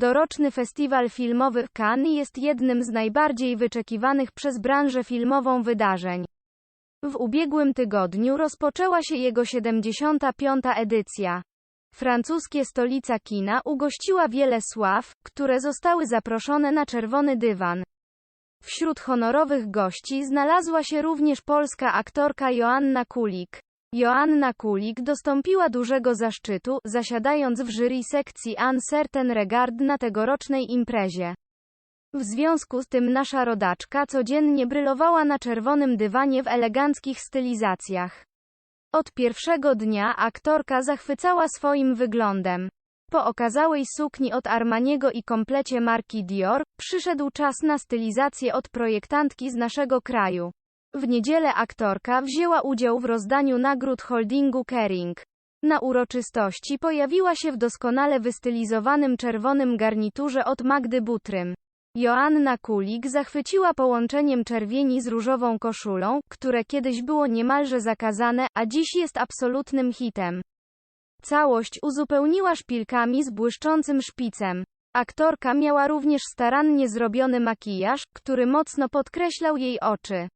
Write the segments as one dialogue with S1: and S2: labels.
S1: Doroczny festiwal filmowy Cannes jest jednym z najbardziej wyczekiwanych przez branżę filmową wydarzeń. W ubiegłym tygodniu rozpoczęła się jego 75. edycja. Francuskie stolica kina ugościła wiele sław, które zostały zaproszone na czerwony dywan. Wśród honorowych gości znalazła się również polska aktorka Joanna Kulik. Joanna Kulik dostąpiła dużego zaszczytu, zasiadając w jury sekcji Uncertain Regard na tegorocznej imprezie. W związku z tym nasza rodaczka codziennie brylowała na czerwonym dywanie w eleganckich stylizacjach. Od pierwszego dnia aktorka zachwycała swoim wyglądem. Po okazałej sukni od Armaniego i komplecie marki Dior, przyszedł czas na stylizację od projektantki z naszego kraju. W niedzielę aktorka wzięła udział w rozdaniu nagród holdingu Kering. Na uroczystości pojawiła się w doskonale wystylizowanym czerwonym garniturze od Magdy Butrym. Joanna Kulik zachwyciła połączeniem czerwieni z różową koszulą, które kiedyś było niemalże zakazane, a dziś jest absolutnym hitem. Całość uzupełniła szpilkami z błyszczącym szpicem. Aktorka miała również starannie zrobiony makijaż, który mocno podkreślał jej oczy.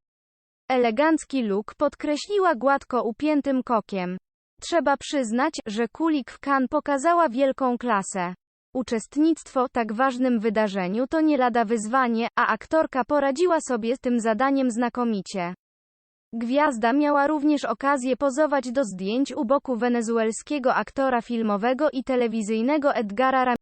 S1: Elegancki look podkreśliła gładko upiętym kokiem. Trzeba przyznać, że Kulik w Cannes pokazała wielką klasę. Uczestnictwo w tak ważnym wydarzeniu to nie lada wyzwanie, a aktorka poradziła sobie z tym zadaniem znakomicie. Gwiazda miała również okazję pozować do zdjęć u boku wenezuelskiego aktora filmowego i telewizyjnego Edgara Ram